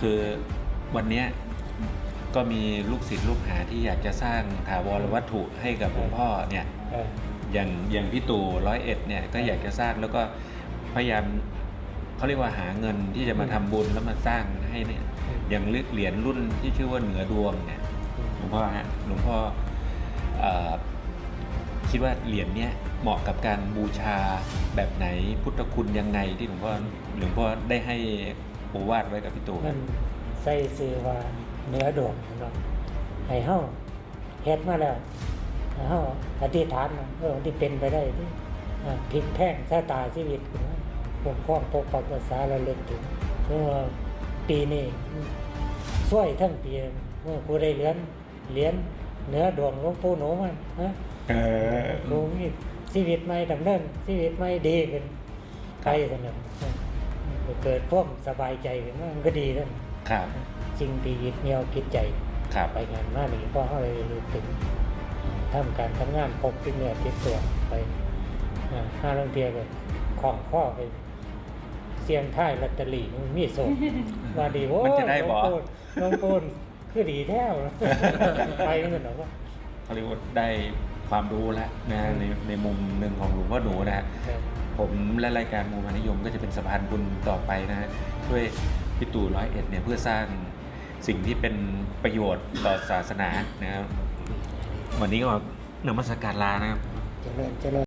คือวันเนี้ยก็มีลูกศิษย์ลูกหาที่อยากจะสร้างถาวรวัตถุให้กับหลวงพ่อเนี่ยเอออย่างอย่างพี่ตู่ร้อยเอ็ดเนี่ยก็อยากจะสร้างแล้วก็พยายามเขาเรียกว่าหาเงินที่จะมาทำบุญแล้วมาสร้างให้เนี่ยอย่างเหรียญรุ่นที่ชื่อว่าเหนือดวงเนี่ยหลวงพ่อฮะหลวงพ่อเอ่อคิดว่าเหรียญเนี้ยเหมาะกับการบูชาแบบไหนพุทธคุณยังไงที่หลวงพ่อหลวงพ่อได้ให้ โอวาดไว้กับพี่ตู่คมัรับนใส่ซื้อว่าเนื้อดวงเนาะให้เฮาเฮ็ดมาแล้วให้เฮาอธิษฐานว่าเออที่เป็นไปได้ที่อ่าพลิกแพลงชะตาชีวิตขึ้นมาปกป้องปกปักรักษาระลึกถึงเพราะว่าปีนี้ช่วยทั้งปีเมื่อกูได้เหรียญเหรียญเหนือดวงหลวงปู่หนูมันฮะเออดูมีชีวิตใหม่ดำเนินชีวิตใหม่ดีขึ้นไปสนอง เกิดพ่วามสบายใจขึ้นมามันก็ดีแล้วครับสิ่งที่ยึดเหนี่ยวคิดใจครับไปงานมาหนีก็เขาเลยรู้ถึงทำการทำงานพกติดเนื้อติดตัวไปอ่าห้าลงเทียก็ของข้อไปเสียงท้ายลอตเตอรี่มันมีโศกว่าดีโว้มันจะได้บ่ลงปูนลงปูนคือดีแท้วไปเหมือนหรอว่าเขาเรียกว่าได้ความรู้แล้วนะในในมุมหนึ่งของหลวงพ่อหนูนะฮะ ผมและรายการมูมานิยมก็จะเป็นสะพานบุญต่อไปนะฮะช่วยพี่ตู่ร้อยเอ็ดเนี่ยเพื่อสร้างสิ่งที่เป็นประโยชน์ต่อศาสนานะครับวันนี้ก็นมัสการลานะครับ เจริญเจริญ